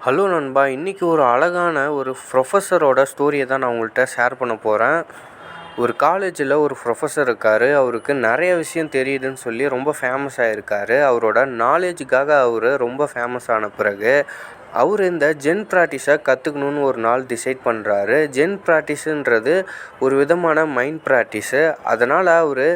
Hello நண்பா இன்றைக்கி ஒரு அழகான ஒரு ப்ரொஃபஸரோட ஸ்டோரியை தான் நான் உங்கள்கிட்ட ஷேர் பண்ண போகிறேன் ஒரு காலேஜில் ஒரு ப்ரொஃபஸர் இருக்கார். அவருக்கு நிறைய விஷயம் தெரியுதுன்னு சொல்லி ரொம்ப ஃபேமஸ் ஆகிருக்காரு அவரோட நாலேஜுக்காக அவர் ரொம்ப ஃபேமஸ் ஆன பிறகு அவர் இந்த ஜென் ப்ராக்டிஸை கற்றுக்கணுன்னு ஒரு நாள் டிசைட் பண்ணுறாரு ஜென் ப்ராக்டிஸுன்றது ஒரு விதமான மைண்ட் ப்ராக்டிஸு அதனால் அவர்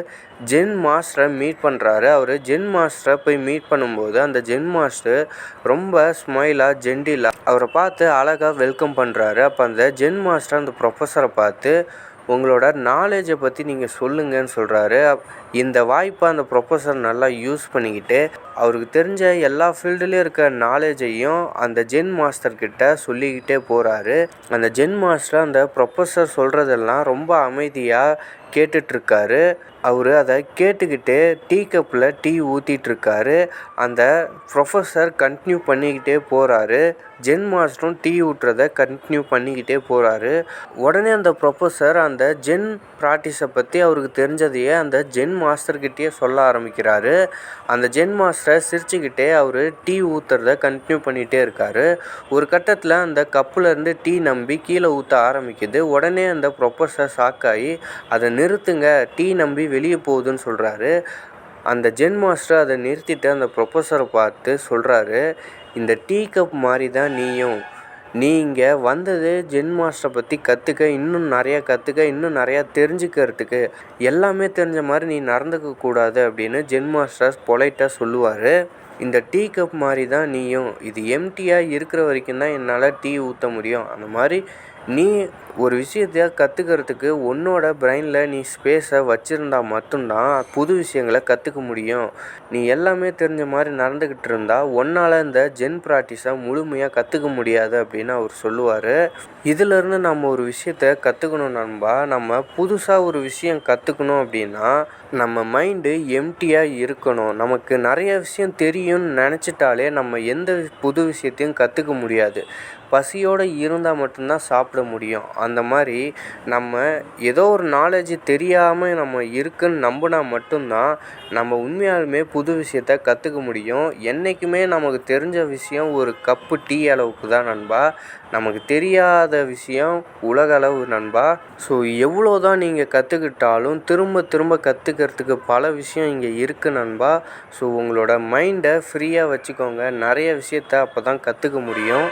ஜென் மாஸ்டரை மீட் பண்ணுறாரு அவர் ஜென் மாஸ்டரை போய் மீட் பண்ணும்போது அந்த ஜென் மாஸ்டர் ரொம்ப ஸ்மைலாக ஜென்டிலாக அவரை பார்த்து அழகாக வெல்கம் பண்ணுறாரு அப்போ அந்த ஜென் மாஸ்டர் அந்த ப்ரொஃபஸரை பார்த்து உங்களோட நாலேஜை பற்றி நீங்கள் சொல்லுங்கன்னு சொல்கிறாரு இந்த வாய்ப்பை அந்த ப்ரொஃபஸர் நல்லா யூஸ் பண்ணிக்கிட்டு அவருக்கு தெரிஞ்ச எல்லா ஃபீல்டுலேயும் இருக்க நாலேஜையும் அந்த ஜென் மாஸ்டர்கிட்ட சொல்லிக்கிட்டே போகிறாரு அந்த ஜென் மாஸ்டர் அந்த ப்ரொஃபஸர் சொல்கிறதெல்லாம் ரொம்ப அமைதியாக கேட்டுட்ருக்காரு. அவர் அதை கேட்டுக்கிட்டே டீ கப்பில் டீ ஊற்றிட்டுருக்காரு அந்த ப்ரொஃபஸர் கண்டினியூ பண்ணிக்கிட்டே போகிறாரு ஜென் மாஸ்டரும் டீ ஊட்டுறத கண்டினியூ பண்ணிக்கிட்டே போகிறாரு உடனே அந்த ப்ரொஃபஸர் அந்த ஜென் ப்ராக்டிஸை பற்றி அவருக்கு தெரிஞ்சதையே அந்த ஜென் மாஸ்டர்கிட்டயே சொல்ல ஆரம்பிக்கிறாரு. அந்த ஜென் மாஸ்டரை சிரிச்சுக்கிட்டே அவர் டீ ஊற்றுறத கண்டினியூ பண்ணிகிட்டே இருக்கார். ஒரு கட்டத்தில் அந்த கப்புலேருந்து டீ நம்பி கீழே ஊற்ற ஆரம்பிக்குது. உடனே அந்த ப்ரொஃபஸர் ஷாக்காகி அதை நிறுத்துங்க டீ நம்பி வெளியே போகுதுன்னு சொல்கிறாரு அந்த ஜென் மாஸ்டர் அதை நிறுத்திட்டு அந்த ப்ரொஃபஸரை பார்த்து சொல்கிறாரு இந்த டீ கப் மாதிரி தான் நீயும். நீங்கள் வந்தது ஜென் மாஸ்டரை பற்றி கற்றுக்க இன்னும் நிறையா கற்றுக்க இன்னும் நிறையா தெரிஞ்சுக்கிறதுக்கு. எல்லாமே தெரிஞ்ச மாதிரி நீ நடந்துக்க கூடாது அப்படின்னு ஜென் மாஸ்டர் பொலைட்டாக சொல்லுவார். இந்த டீ கப் மாதிரி தான் நீயும் இது எம்டியாக இருக்கிற வரைக்கும் தான் என்னால் டீ ஊற்ற முடியும். அந்த மாதிரி நீ ஒரு விஷயத்த கற்றுக்கிறதுக்கு உன்னோட பிரெயினில் நீ ஸ்பேஸை வச்சுருந்தா மட்டும்தான் புது விஷயங்களை கற்றுக்க முடியும். நீ எல்லாமே தெரிஞ்ச மாதிரி நடந்துக்கிட்டு இருந்தால் உன்னால் இந்த ஜென் ப்ராக்டிஸை முழுமையாக கற்றுக்க முடியாது அப்படின்னு அவர் சொல்லுவார். இதிலேருந்து நம்ம ஒரு விஷயத்த கற்றுக்கணும் நண்பா. நம்ம புதுசாக ஒரு விஷயம் கற்றுக்கணும் அப்படின்னா நம்ம மைண்டு எம்டியாக இருக்கணும். நமக்கு நிறைய விஷயம் தெரியும். முடியும்னு நினச்சிட்டாலே நம்ம எந்த புது விஷயத்தையும் கற்றுக்க முடியாது. பசியோடு இருந்தால் மட்டும்தான் சாப்பிட முடியும். அந்த மாதிரி நம்ம ஏதோ ஒரு நாலேஜ் தெரியாமல் நம்ம இருக்குன்னு நம்பினா மட்டும்தான் நம்ம உண்மையாலுமே புது விஷயத்த கற்றுக்க முடியும். என்றைக்குமே நமக்கு தெரிஞ்ச விஷயம் ஒரு கப்பு டீ அளவுக்கு தான் நண்பா. நமக்கு தெரியாத விஷயம் உலகளவு நண்பா. ஸோ எவ்வளோ தான் நீங்கள் கற்றுக்கிட்டாலும் திரும்ப திரும்ப கற்றுக்கிறதுக்கு பல விஷயம் இங்கே இருக்குது நண்பா. ஸோ உங்களோட மைண்டை ஃப்ரீயாக வச்சுக்கோங்க. நிறைய விஷயத்த அப்போ தான் கற்றுக்க முடியும்.